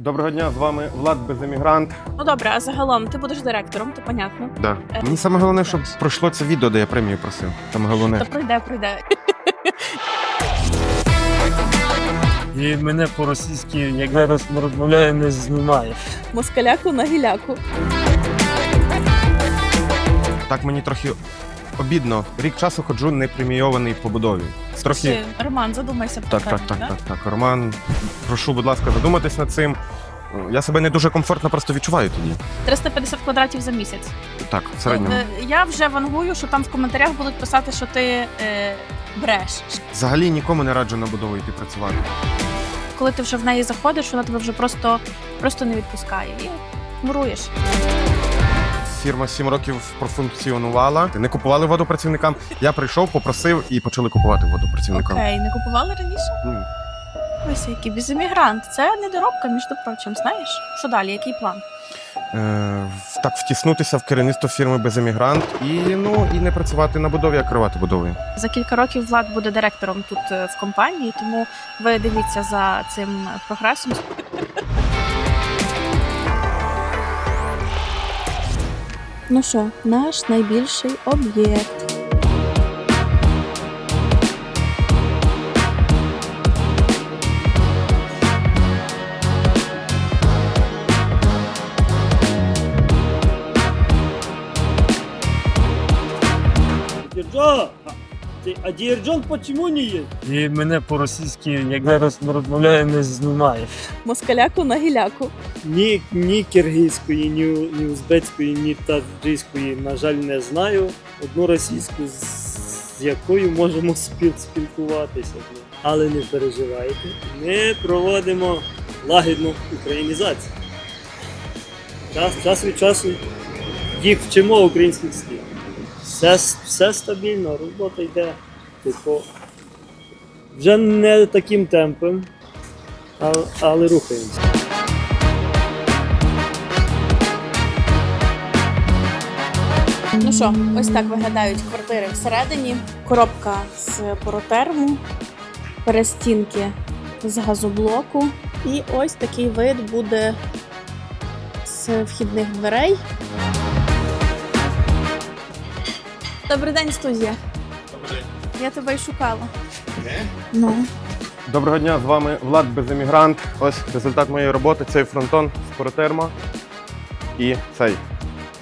Доброго дня, з вами Влад Беземігрант. Ну добре, а загалом ти будеш директором, то понятно. Да. Мені саме головне, щоб пройшло це відео, де я премію просив. Саме Та головне. пройде, пройде. І мене по-російськи, як зараз розмовляю, не знімає. Москаляку на гіляку. Так мені трохи обідно. Рік часу ходжу не премійований по будові. Трохи. Роман, задумайся про Так, так, так, так, так. Роман, прошу, будь ласка, задуматись над цим. Я себе не дуже комфортно просто відчуваю тоді. 350 квадратів за місяць. Так, в середньому. Е, Я вже вангую, що там в коментарях будуть писати, що ти е, бреш. Взагалі нікому не раджу на будову йти працювати. Коли ти вже в неї заходиш, вона тебе вже просто, просто не відпускає. І муруєш. Фірма 7 років профункціонувала. Не купували воду працівникам. Я прийшов, попросив і почали купувати воду працівникам. Окей, не купували раніше? Ні. Ось який безіммігрант. Це недоробка, між прочим, знаєш? Що далі? Який план? Е, в- так втіснутися в керівництво фірми Беземігрант і ну і не працювати на будові, а керувати будовою. За кілька років Влад буде директором тут е, в компанії, тому ви дивіться за цим прогресом. Ну що, наш найбільший об'єкт. А Дірджон почему не є? І мене по-російськи, як зараз не розмовляю, не знімає. Москаляку на гіляку. Ні, ні киргизької, ні, ні узбецької, ні таджикської, на жаль, не знаю. Одну російську, з, з якою можемо спіл, спілкуватися. Але не переживайте, ми проводимо лагідну українізацію. Час, час від часу їх вчимо українських слів. Все, все стабільно, робота йде. Типу, вже не таким темпом, але, але рухаємося. Ну що, ось так виглядають квартири всередині. Коробка з поротерму, перестінки з газоблоку. І ось такий вид буде з вхідних дверей. Добрий день, студія. Я тебе й шукала. Ну. Доброго дня, з вами Влад Беземігрант. Ось результат моєї роботи. Цей фронтон з і цей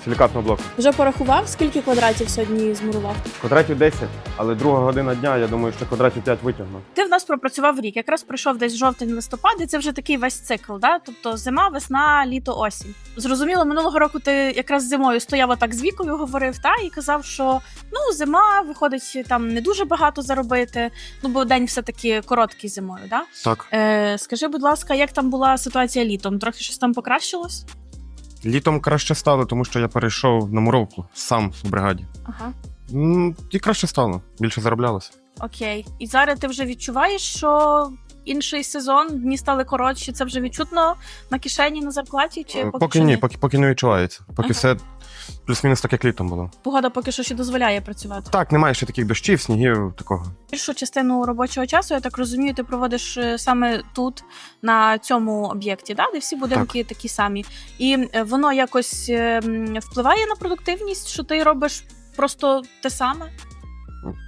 силікатного блоку. Вже порахував, скільки квадратів сьогодні змурував? Квадратів 10, але друга година дня, я думаю, що квадратів 5 витягну. Ти в нас пропрацював рік, якраз пройшов десь жовтень-листопад, і це вже такий весь цикл, да? тобто зима, весна, літо, осінь. Зрозуміло, минулого року ти якраз зимою стояв отак з вікою, говорив, та і казав, що ну зима виходить там не дуже багато заробити. Ну бо день все таки короткий зимою. Да? Так. Е, скажи, будь ласка, як там була ситуація літом? Трохи щось там покращилось? Літом краще стало, тому що я перейшов на муровку сам в бригаді. Ага. М, І краще стало, більше зароблялося. Окей. І зараз ти вже відчуваєш, що інший сезон, дні стали коротші, це вже відчутно на кишені, на зарплаті? Чи Е, поки, Поки що ні, поки, поки не відчувається. Поки Ага. все плюс-мінус так, як літом було. Погода поки що ще дозволяє працювати. Так, немає ще таких дощів, снігів, такого. Більшу частину робочого часу, я так розумію, ти проводиш е, саме тут, на цьому об'єкті, да? де всі будинки такі самі. І е, воно якось е, впливає на продуктивність, що ти робиш просто те саме.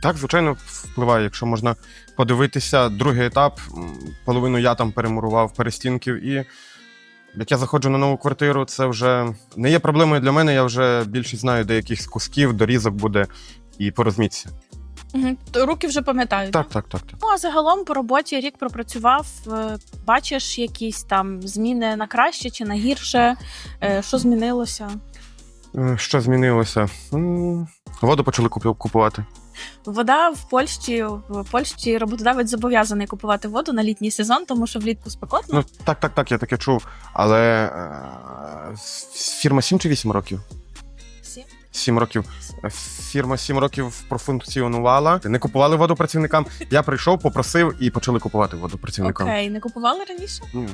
Так, звичайно, впливає, якщо можна подивитися, другий етап, половину я там перемурував перестінків, і як я заходжу на нову квартиру, це вже не є проблемою для мене. Я вже більше знаю, де якихось кусків, дорізок буде і по розмітці. Угу. Руки вже пам'ятають. Так, так, так. так. Ну а загалом по роботі рік пропрацював. е, Бачиш якісь там зміни на краще чи на гірше? Е, Що змінилося? Е, Що змінилося? М, Воду почали купу- купувати. Вода в Польщі в Польщі роботодавець зобов'язаний купувати воду на літній сезон, тому що влітку спекотно. Ну, так, так, так, я таке чув. Але е, фірма 7 чи 8 років? Всі. 7 років. Фірма 7 років профункціонувала. Не купували воду працівникам. Я прийшов, попросив і почали купувати воду працівникам. Окей, не купували раніше? Ні.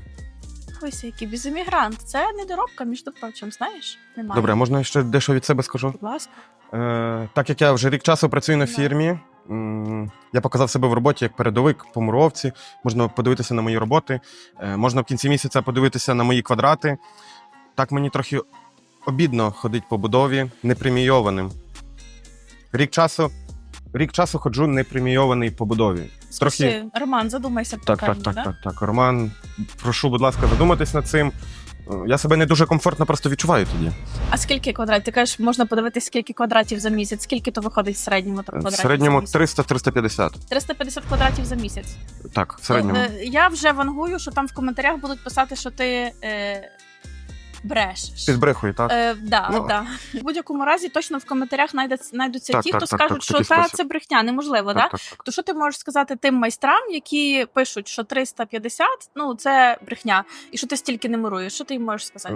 Ось який безіммігрант. Це недоробка, між прочим, знаєш? Немає. Добре, а можна я ще дещо від себе скажу? Будь ласка. Е, так як я вже рік часу працюю на фірмі, м, я показав себе в роботі як передовик по муровці. Можна подивитися на мої роботи, е, можна в кінці місяця подивитися на мої квадрати. Так мені трохи обідно ходить по будові непремійованим. Рік часу, рік часу ходжу непремійований по будові. Слухай, Роман, задумайся Так, так, так, да? так, так. Роман, прошу, будь ласка, задуматись над цим. Е, Я себе не дуже комфортно просто відчуваю тоді. А скільки квадратів? Ти кажеш, можна подивитись, скільки квадратів за місяць. Скільки то виходить в середньому так, В квадратів середньому за 300-350. 350 квадратів за місяць. Так, в середньому. Ну, е, я вже вангую, що там в коментарях будуть писати, що ти е, брешеш. Підбрехує, так? Е, да, Ну. да. В будь-якому разі точно в коментарях знайдеться- знайдуться Так, ті, так, хто так, скажуть, так, що та, це брехня, неможливо, да? так, так, так. То що ти можеш сказати тим майстрам, які пишуть, що 350 ну це брехня, і що ти стільки не муруєш? Що ти їм можеш сказати?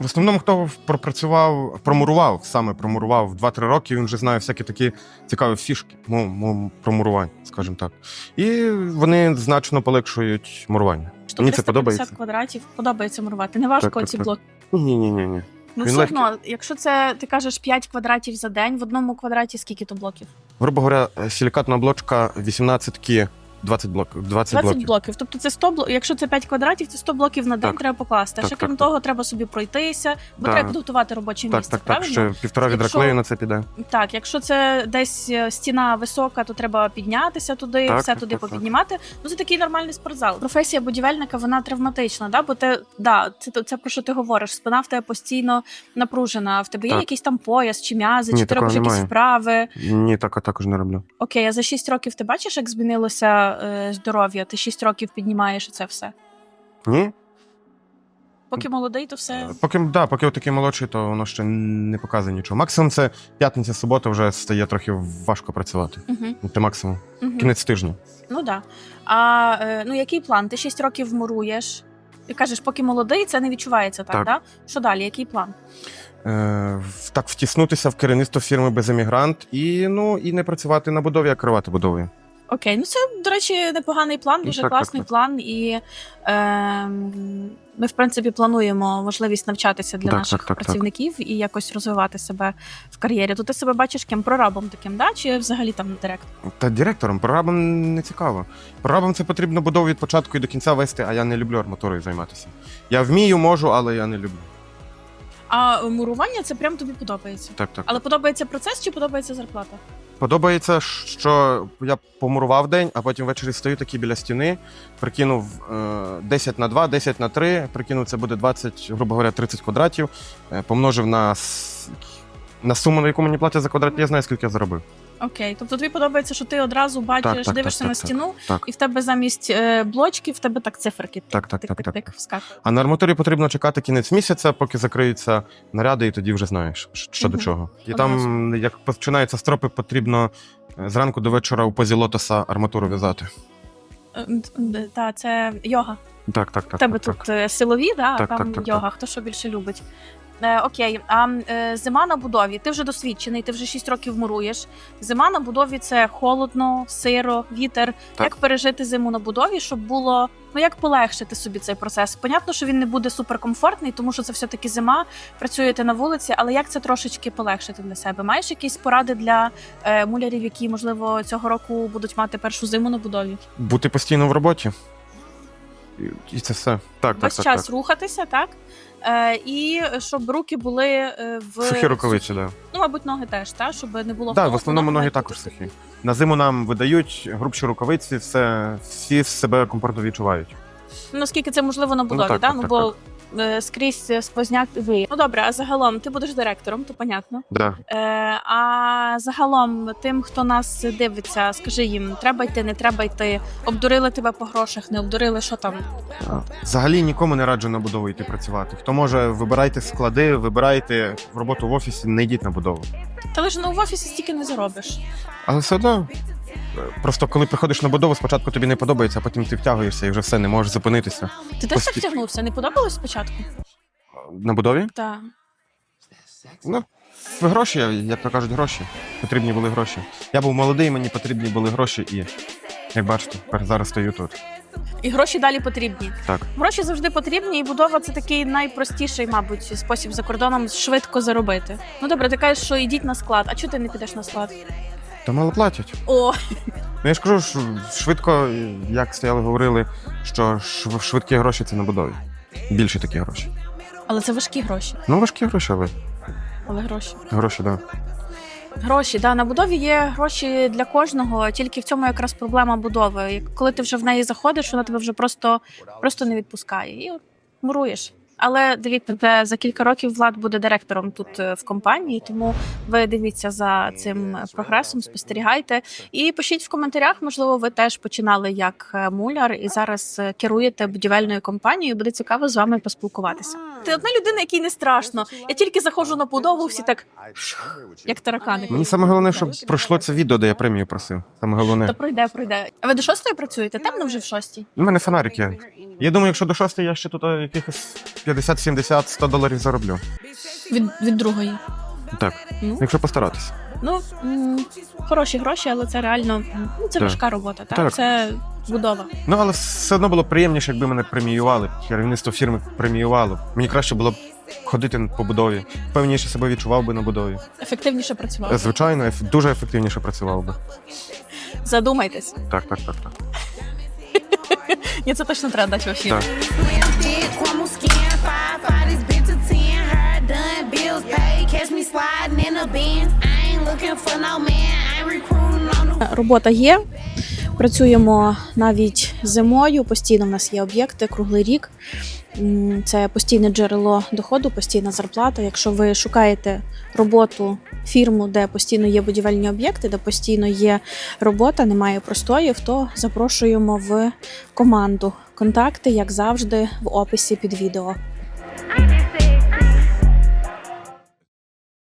В основному, хто пропрацював, промурував, саме промурував 2-3 роки, він вже знає всякі такі цікаві фішки му, му, про мурувань, скажімо так. І вони значно полегшують мурування. Що мені це 350 подобається. квадратів подобається мурувати. Не важко Так, ці так. блоки. Ні, ні, ні, ні. Ну Він все легкий. одно, якщо це ти кажеш 5 квадратів за день, в одному квадраті скільки то блоків? Грубо говоря, силікатна блочка 18 ки 20 блоків. 20, 20 блоків. блоків. Тобто це 100 блоків. Якщо це 5 квадратів, це 100 блоків на день Так. треба покласти. Так, ще так, крім так. того, треба собі пройтися, бо Да. треба підготувати робоче Так, місце. так, так. правильно? Ще півтора відра Якщо- клею на це піде. Так, якщо це десь е, стіна висока, то треба піднятися туди, Так, все так, туди так, так. попіднімати. Ну це такий нормальний спортзал. Професія будівельника вона травматична, да? бо ти да, це, це про що ти говориш. Спина в тебе постійно напружена. В тебе є Так. якийсь там пояс чи м'язи, чи ти робиш якісь вправи. Ні, так також не роблю. Окей, а за 6 років ти бачиш, як змінилося е, здоров'я? Ти 6 років піднімаєш і це все. Ні? Поки молодий, то все. Поки, да, поки такий молодший, то воно ще не показує нічого. Максимум це п'ятниця, субота вже стає трохи важко працювати. Угу. Це максимум. Угу. Кінець тижня. Ну да. А е, ну який план? Ти 6 років муруєш. Ти кажеш, поки молодий, це не відчувається так, Так. Да? Що далі? Який план? Е, так втіснутися в керівництво фірми беземігрант і, ну, і не працювати на будові, а керувати будовою. Окей, ну це, до речі, непоганий план, дуже Так, так, класний так. план. І е, ми, в принципі, плануємо можливість навчатися для Так, наших так, так, так. працівників і якось розвивати себе в кар'єрі. То ти себе бачиш ким прорабом таким, да? чи взагалі там директор? Та директором, прорабом не цікаво. Прорабом це потрібно будову від початку і до кінця вести, а я не люблю арматурою займатися. Я вмію, можу, але я не люблю. А мурування це прям тобі подобається. Так, так. Але подобається процес чи подобається зарплата? Подобається, що я помурував день, а потім ввечері стою такий біля стіни, прикинув е, 10 на 2, 10 на 3, прикинув, це буде 20, грубо говоря, 30 квадратів, е, помножив на, на суму, на яку мені платять за квадрат, я знаю, скільки я заробив. Окей, тобто тобі подобається, що ти одразу бачиш, Так, так, дивишся так, на так, стіну, Так, і в тебе замість е, блочків в тебе так циферки. так, так, так, так. Так. вскакують. А на арматурі потрібно чекати кінець місяця, поки закриються наряди, і тоді вже знаєш, що- що до чого. І Одразу. там, як починаються стропи, потрібно е, зранку до вечора у позі лотоса арматуру в'язати. Е, м, м, Та це йога. Так, так, так. У тебе так, тут е, силові, да, а Так, там так, так, йога. Хто що більше любить? Е, окей, а е, зима на будові. Ти вже досвідчений, ти вже 6 років муруєш. Зима на будові це холодно, сиро, вітер. Так. Як пережити зиму на будові, щоб було ну як полегшити собі цей процес? Понятно, що він не буде суперкомфортний, тому що це все-таки зима, працюєте на вулиці, але як це трошечки полегшити для себе? Маєш якісь поради для е, мулярів, які можливо цього року будуть мати першу зиму на будові? Бути постійно в роботі. І- це все. Так, так, Весь так. час так. рухатися, так? Е, і щоб руки були е, в Сухі рукавиці, так. Ну, мабуть, ноги теж, так? Щоб не було Да, в холодно, основному ноги мають також бути сухі. На зиму нам видають грубші рукавиці, все, всі себе комфортно відчувають. Ну, наскільки це можливо на будові, так, так, так, ну так, бо е, скрізь е, сквозняк ви. Ну добре, а загалом ти будеш директором, то понятно. Да. Е, а загалом тим, хто нас дивиться, скажи їм, треба йти, не треба йти. Обдурили тебе по грошах, не обдурили, що там. Взагалі нікому не раджу на будову йти працювати. Хто може, вибирайте склади, вибирайте роботу в офісі, не йдіть на будову. Та лише ну, в офісі стільки не заробиш. Але все одно. Просто коли приходиш на будову, спочатку тобі не подобається, а потім ти втягуєшся і вже все, не можеш зупинитися. Ти теж так Пості- втягнувся? Не подобалось спочатку? На будові? Так. Ну, гроші, як то кажуть, гроші. Потрібні були гроші. Я був молодий, мені потрібні були гроші, і як бачите, тепер зараз стою тут. І гроші далі потрібні. Так. Гроші завжди потрібні, і будова це такий найпростіший, мабуть, спосіб за кордоном швидко заробити. Ну добре, ти кажеш, що йдіть на склад. А чого ти не підеш на склад? Та мало платять. О, Ну я ж кажу, що швидко, як стояли, говорили, що шв- швидкі гроші це на будові. Більші такі гроші. але це важкі гроші. Ну, важкі гроші, але Але гроші. гроші, так. Да. Гроші, да, на будові є гроші для кожного, тільки в цьому якраз проблема будови. Як- Коли ти вже в неї заходиш, вона тебе вже просто, просто не відпускає. І от муруєш. Але дивіться, за кілька років Влад буде директором тут е, в компанії, тому ви дивіться за цим прогресом, спостерігайте і пишіть в коментарях. Можливо, ви теж починали як е, муляр і зараз е, керуєте будівельною компанією. Буде цікаво з вами поспілкуватися. Ти одна людина, якій не страшно. Я тільки заходжу на будову, всі так як таракани. Мені саме головне, щоб пройшло це відео, де я премію просив. Саме головне. Та пройде, пройде. А ви до шостої працюєте? Темно вже в шостій. У мене фонарик є. Я думаю, якщо до шостої я ще тут якихось 50, 70, 100 доларів зароблю. Від, від другої. Так, Ну, якщо постаратися. ну м, хороші гроші, але це реально ну, це Так. важка робота. Так? Так. Це будова. Ну, але все одно було приємніше, якби мене преміювали. Керівництво фірми преміювало. Мені краще було б ходити по будові. Певніше себе відчував би на будові. Ефективніше працювати. Звичайно, еф- дуже ефективніше працював би. Задумайтесь. Так, так, так, так. Ні, це точно треба дати в ефір. Так. Робота є. Працюємо навіть зимою. Постійно в нас є об'єкти круглий рік. Це постійне джерело доходу, постійна зарплата. Якщо ви шукаєте роботу, фірму, де постійно є будівельні об'єкти, де постійно є робота, немає простоїв, то запрошуємо в команду. Контакти, як завжди, в описі під відео.